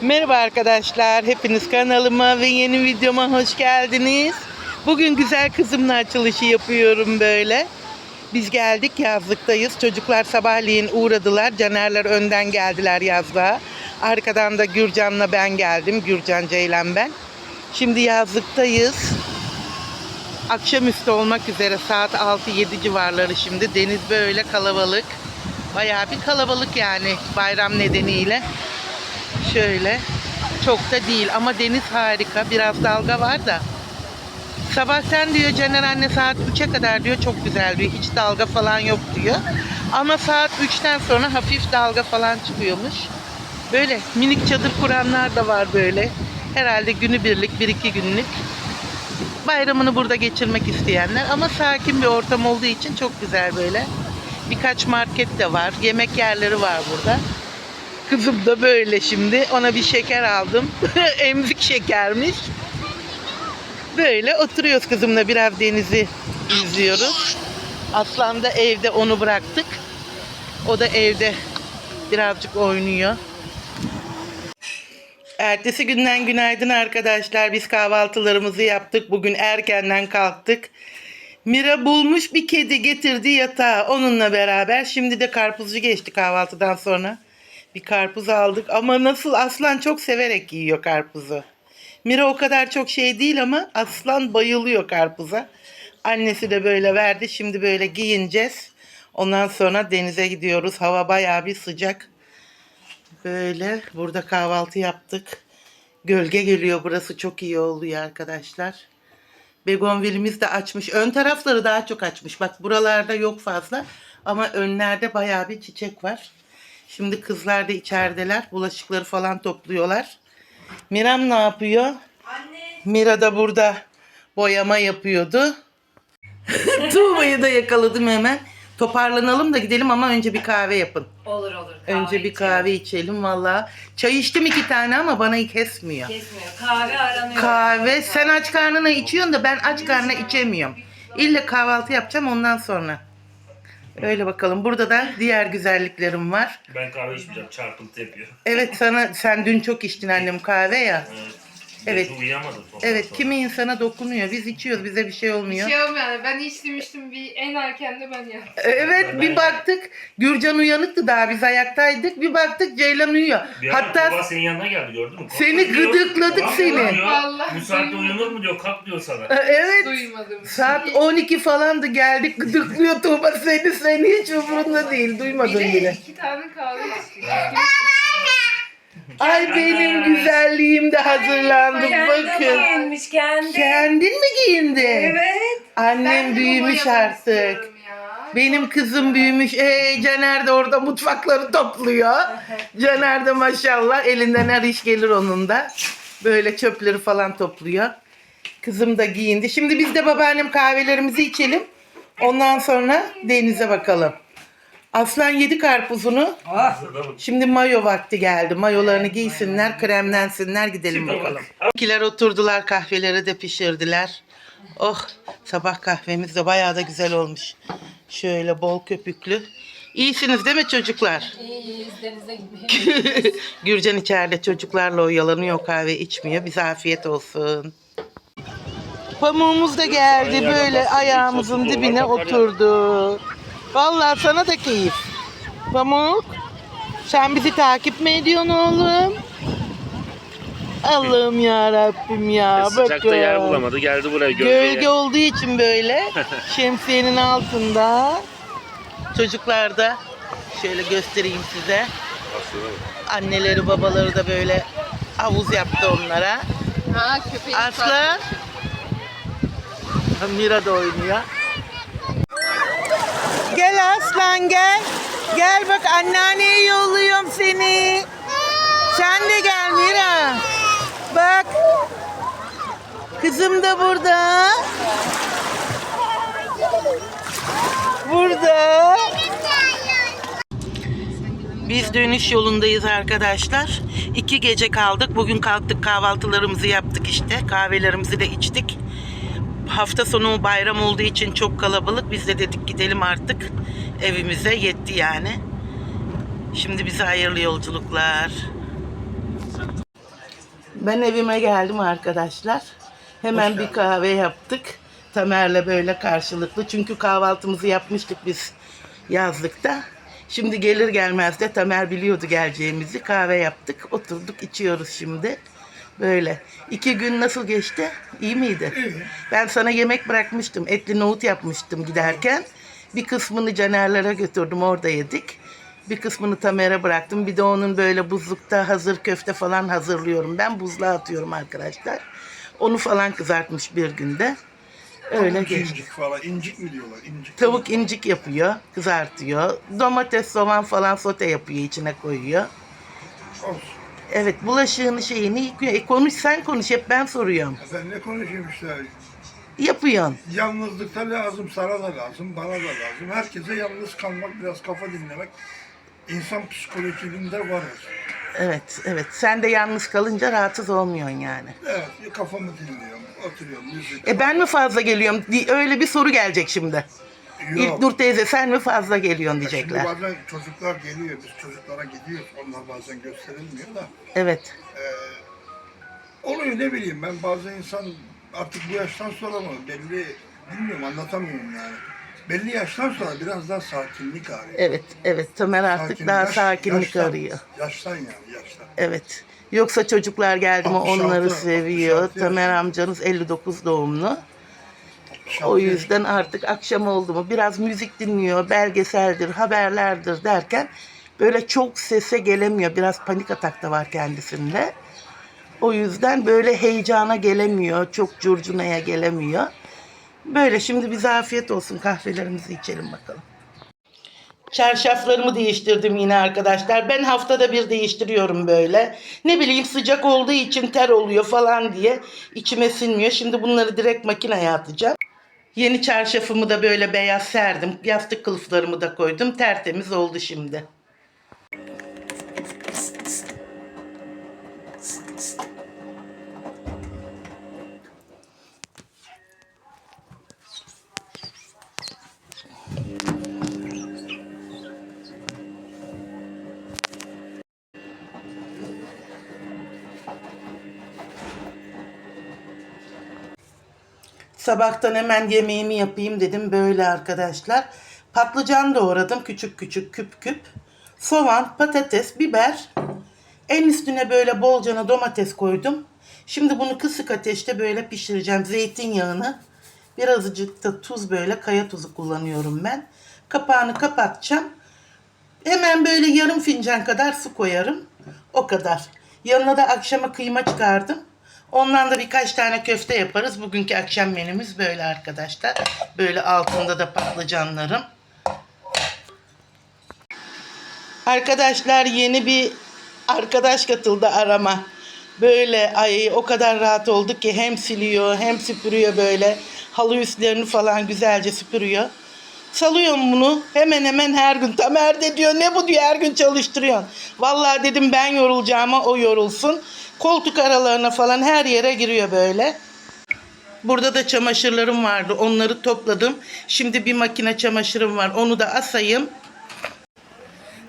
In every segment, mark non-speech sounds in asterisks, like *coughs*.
Merhaba arkadaşlar, hepiniz kanalıma ve yeni videoma hoş geldiniz. Bugün güzel kızımla açılışı yapıyorum böyle. Biz geldik yazlıktayız. Çocuklar sabahleyin uğradılar. Canerler önden geldiler yazlığa. Arkadan da Gürcan'la ben geldim. Gürcan Ceylan ben. Şimdi yazlıktayız. Akşamüstü olmak üzere saat 6-7 civarları şimdi. Deniz böyle kalabalık. Bayağı bir kalabalık yani bayram nedeniyle. Şöyle. Çok da değil ama deniz harika. Biraz dalga var da. Sabah sen diyor Caner anne saat 3'e kadar diyor çok güzel diyor. Hiç dalga falan yok diyor. Ama saat 3'ten sonra hafif dalga falan çıkıyormuş. Böyle minik çadır kuranlar da var böyle. Herhalde günübirlik, bir iki günlük. Bayramını burada geçirmek isteyenler. Ama sakin bir ortam olduğu için çok güzel böyle. Birkaç market de var. Yemek yerleri var burada. Kızım da böyle şimdi. Ona bir şeker aldım. *laughs* Emzik şekermiş. Böyle oturuyoruz kızımla biraz denizi izliyoruz. Aslan da evde onu bıraktık. O da evde birazcık oynuyor. Ertesi günden günaydın arkadaşlar. Biz kahvaltılarımızı yaptık. Bugün erkenden kalktık. Mira bulmuş bir kedi getirdi yatağa onunla beraber. Şimdi de karpuzcu geçti kahvaltıdan sonra. Bir karpuz aldık ama nasıl aslan çok severek yiyor karpuzu. Mira o kadar çok şey değil ama aslan bayılıyor karpuza. Annesi de böyle verdi. Şimdi böyle giyineceğiz. Ondan sonra denize gidiyoruz. Hava bayağı bir sıcak. Böyle burada kahvaltı yaptık. Gölge geliyor. Burası çok iyi oluyor arkadaşlar. Begonvilimiz de açmış. Ön tarafları daha çok açmış. Bak buralarda yok fazla. Ama önlerde bayağı bir çiçek var. Şimdi kızlar da içerideler. Bulaşıkları falan topluyorlar. Miram ne yapıyor? Anne. Mira da burada boyama yapıyordu. *laughs* Tuğba'yı da yakaladım hemen. Toparlanalım da gidelim ama önce bir kahve yapın. Olur olur. Kahve Önce bir içelim. kahve içelim valla. Çay içtim iki tane ama bana kesmiyor. Kesmiyor. Kahve aranıyor. Kahve sen aç karnına içiyorsun da ben aç karnına içemiyorum. İlle kahvaltı yapacağım ondan sonra. Öyle bakalım. Burada da diğer güzelliklerim var. Ben kahve içmeyeceğim. Çarpıntı yapıyor. Evet sana sen dün çok içtin annem kahve ya. Evet. Evet. Gece Uyuyamadım. sonra. Evet kimi insana dokunuyor. Biz içiyoruz bize bir şey olmuyor. Şey olmuyor ben içtim bir en erken de ben yaptım. Evet bir baktık Gürcan uyanıktı daha biz ayaktaydık. Bir baktık Ceylan uyuyor. Bir Hatta Tuğba senin yanına geldi gördün mü? Seni diyor. gıdıkladık Kalk seni. diyor. Vallahi Bu saatte duymadım. uyanır mı diyor. Kalk diyor sana. evet Duymadım. saat 12 falandı geldik gıdıklıyor Tuğba seni seni hiç umurunda değil Bir duymadın de bile. iki tane kahve. Ay benim güzelliğim de hazırlandı bakın. giyinmiş kendi. Kendin mi giyindi? Evet. Annem büyümüş artık. Benim kızım büyümüş. Ee, Caner de orada mutfakları topluyor. *laughs* Caner de maşallah elinden her iş gelir onun da. Böyle çöpleri falan topluyor. Kızım da giyindi. Şimdi biz de babaannem kahvelerimizi içelim. Ondan sonra denize bakalım. Aslan yedi karpuzunu. Bak. Şimdi mayo vakti geldi. Mayolarını giysinler, kremlensinler gidelim bakalım. bak. İkiler oturdular kahveleri de pişirdiler. Oh sabah kahvemiz de bayağı da güzel olmuş. Şöyle bol köpüklü. İyisiniz değil mi çocuklar? İyiyiz denize gitmeye. *laughs* Gürcan içeride çocuklarla oyalanıyor kahve içmiyor. Bize afiyet olsun. Pamuğumuz da geldi böyle ayağımızın dibine oturdu. Vallahi sana da keyif. Pamuk sen bizi takip mi ediyorsun oğlum? Allah'ım ya Rabbim ya. Sıcakta yer bulamadı. Geldi buraya Gölge olduğu için böyle *laughs* şemsiyenin altında çocuklar da şöyle göstereyim size. Anneleri babaları da böyle havuz yaptı onlara. ha köpeği Aslan. Mira da oynuyor. Gel Aslan gel. Gel bak anneanneye yolluyorum seni. Sen de gel Mira. Bak. Kızım da burada. Burada. Biz dönüş yolundayız arkadaşlar. İki gece kaldık. Bugün kalktık kahvaltılarımızı yaptık işte. Kahvelerimizi de içtik. Hafta sonu bayram olduğu için çok kalabalık. Biz de dedik gidelim artık evimize. Yetti yani. Şimdi bize hayırlı yolculuklar. Ben evime geldim arkadaşlar. Hemen bir kahve yaptık. Tamer'le böyle karşılıklı. Çünkü kahvaltımızı yapmıştık biz yazlıkta. Şimdi gelir gelmez de Tamer biliyordu geleceğimizi. Kahve yaptık. Oturduk içiyoruz şimdi. Böyle. İki gün nasıl geçti? İyi miydi? İyi. Ben sana yemek bırakmıştım. Etli nohut yapmıştım giderken. Bir kısmını Caner'lere götürdüm. Orada yedik. Bir kısmını Tamer'e bıraktım. Bir de onun böyle buzlukta hazır köfte falan hazırlıyorum. Ben buzluğa atıyorum arkadaşlar. Onu falan kızartmış bir günde. Öyle Tavuk geçti. incik falan. incik mi diyorlar? İncik. Tavuk incik yapıyor, kızartıyor. Domates, soğan falan sote yapıyor, içine koyuyor. Olsun. Evet, bulaşığını şeyini. E konuş sen konuş, hep ben soruyorum. Ya Ben ne konuşayım işte. Yapıyorsun. Yalnızlıkta lazım, sana da lazım, bana da lazım. Herkese yalnız kalmak, biraz kafa dinlemek. İnsan psikolojisinde varız. Evet, evet. Sen de yalnız kalınca rahatsız olmuyorsun yani. Evet, kafamı dinliyorum, oturuyorum, müzik. E ben mi fazla geliyorum? Öyle bir soru gelecek şimdi. İlk Nur teyze sen mi fazla geliyorsun Şimdi diyecekler. bazen çocuklar geliyor, biz çocuklara gidiyoruz. Onlar bazen gösterilmiyor da. Evet. Oluyor ne bileyim ben bazı insan artık bu yaştan sonra mı belli bilmiyorum anlatamıyorum yani. Belli yaştan sonra biraz daha sakinlik arıyor. Evet, evet. Tamer artık Sakin- daha yaş- sakinlik yaştan- arıyor. Yaştan yani yaştan. Evet. Yoksa çocuklar geldi mi 66, onları seviyor. 66 Tamer yaşında. amcanız 59 doğumlu. O yüzden artık akşam oldu mu biraz müzik dinliyor, belgeseldir, haberlerdir derken böyle çok sese gelemiyor. Biraz panik atak da var kendisinde. O yüzden böyle heyecana gelemiyor, çok curcunaya gelemiyor. Böyle şimdi bize afiyet olsun kahvelerimizi içelim bakalım. Çarşaflarımı değiştirdim yine arkadaşlar. Ben haftada bir değiştiriyorum böyle. Ne bileyim sıcak olduğu için ter oluyor falan diye içime sinmiyor. Şimdi bunları direkt makineye atacağım. Yeni çarşafımı da böyle beyaz serdim. Yastık kılıflarımı da koydum. Tertemiz oldu şimdi. Sabahtan hemen yemeğimi yapayım dedim böyle arkadaşlar. Patlıcan doğradım küçük küçük küp küp. Soğan, patates, biber. En üstüne böyle bolcana domates koydum. Şimdi bunu kısık ateşte böyle pişireceğim. Zeytinyağını, birazcık da tuz böyle kaya tuzu kullanıyorum ben. Kapağını kapatacağım. Hemen böyle yarım fincan kadar su koyarım. O kadar. Yanına da akşama kıyma çıkardım. Ondan da birkaç tane köfte yaparız. Bugünkü akşam menümüz böyle arkadaşlar. Böyle altında da patlıcanlarım. Arkadaşlar yeni bir arkadaş katıldı arama. Böyle ay o kadar rahat olduk ki hem siliyor hem süpürüyor böyle. Halı üstlerini falan güzelce süpürüyor. Salıyorum bunu hemen hemen her gün. Tamer de diyor ne bu diyor her gün çalıştırıyorsun. Vallahi dedim ben yorulacağıma o yorulsun. Koltuk aralarına falan her yere giriyor böyle. Burada da çamaşırlarım vardı. Onları topladım. Şimdi bir makine çamaşırım var. Onu da asayım.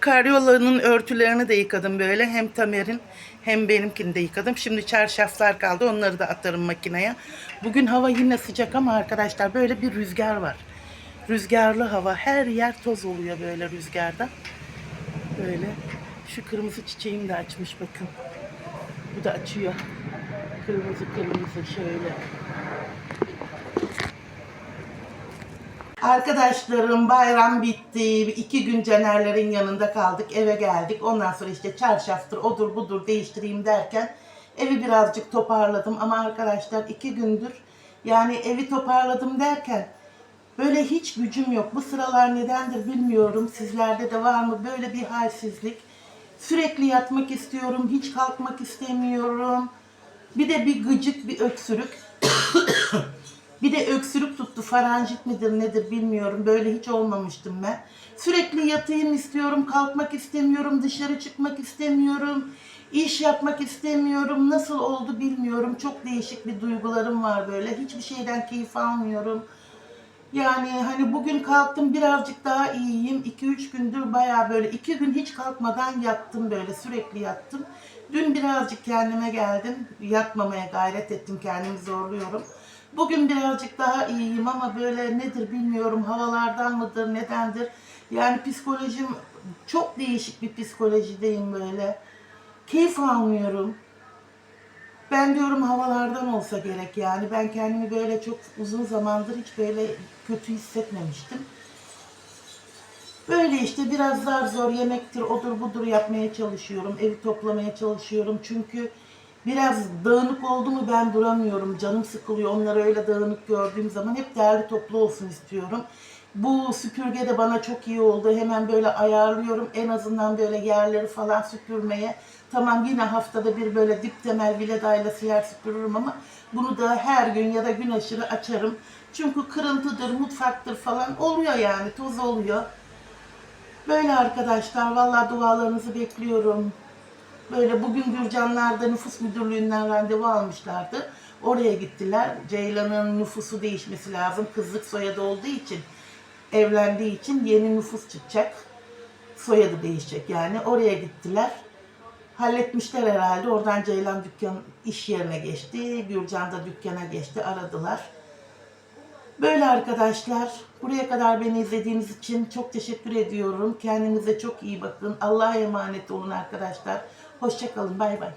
Karyolanın örtülerini de yıkadım böyle. Hem Tamer'in hem benimkini de yıkadım. Şimdi çarşaflar kaldı. Onları da atarım makineye. Bugün hava yine sıcak ama arkadaşlar böyle bir rüzgar var. Rüzgarlı hava. Her yer toz oluyor böyle rüzgarda. Böyle. Şu kırmızı çiçeğim de açmış bakın. Bu da açıyor. Kırmızı kırmızı şöyle. Arkadaşlarım bayram bitti. İki gün Canerlerin yanında kaldık. Eve geldik. Ondan sonra işte çarşaftır, odur budur değiştireyim derken evi birazcık toparladım. Ama arkadaşlar iki gündür yani evi toparladım derken böyle hiç gücüm yok. Bu sıralar nedendir bilmiyorum. Sizlerde de var mı böyle bir halsizlik? Sürekli yatmak istiyorum. Hiç kalkmak istemiyorum. Bir de bir gıcık, bir öksürük. *coughs* Bir de öksürük tuttu. Faranjit midir nedir bilmiyorum. Böyle hiç olmamıştım ben. Sürekli yatayım istiyorum. Kalkmak istemiyorum. Dışarı çıkmak istemiyorum. iş yapmak istemiyorum. Nasıl oldu bilmiyorum. Çok değişik bir duygularım var böyle. Hiçbir şeyden keyif almıyorum. Yani hani bugün kalktım birazcık daha iyiyim. 2-3 gündür baya böyle 2 gün hiç kalkmadan yattım böyle sürekli yattım. Dün birazcık kendime geldim. Yatmamaya gayret ettim. Kendimi zorluyorum. Bugün birazcık daha iyiyim ama böyle nedir bilmiyorum. Havalardan mıdır, nedendir? Yani psikolojim çok değişik bir psikolojideyim böyle. Keyif almıyorum. Ben diyorum havalardan olsa gerek yani. Ben kendimi böyle çok uzun zamandır hiç böyle kötü hissetmemiştim. Böyle işte biraz zar zor yemektir, odur budur yapmaya çalışıyorum. Evi toplamaya çalışıyorum. Çünkü biraz dağınık oldu mu ben duramıyorum. Canım sıkılıyor. Onları öyle dağınık gördüğüm zaman hep değerli toplu olsun istiyorum. Bu süpürge de bana çok iyi oldu. Hemen böyle ayarlıyorum. En azından böyle yerleri falan süpürmeye. Tamam yine haftada bir böyle dip temel viledayla siler süpürürüm ama bunu da her gün ya da gün aşırı açarım. Çünkü kırıntıdır, mutfaktır falan oluyor yani toz oluyor. Böyle arkadaşlar vallahi dualarınızı bekliyorum. Böyle bugün Gürcanlar'da nüfus müdürlüğünden randevu almışlardı. Oraya gittiler. Ceylan'ın nüfusu değişmesi lazım. Kızlık soyadı olduğu için, evlendiği için yeni nüfus çıkacak. Soyadı değişecek yani. Oraya gittiler. Halletmişler herhalde. Oradan Ceylan dükkan iş yerine geçti. Gürcan da dükkana geçti. Aradılar. Böyle arkadaşlar. Buraya kadar beni izlediğiniz için çok teşekkür ediyorum. Kendinize çok iyi bakın. Allah'a emanet olun arkadaşlar. Hoşçakalın. Bay bay.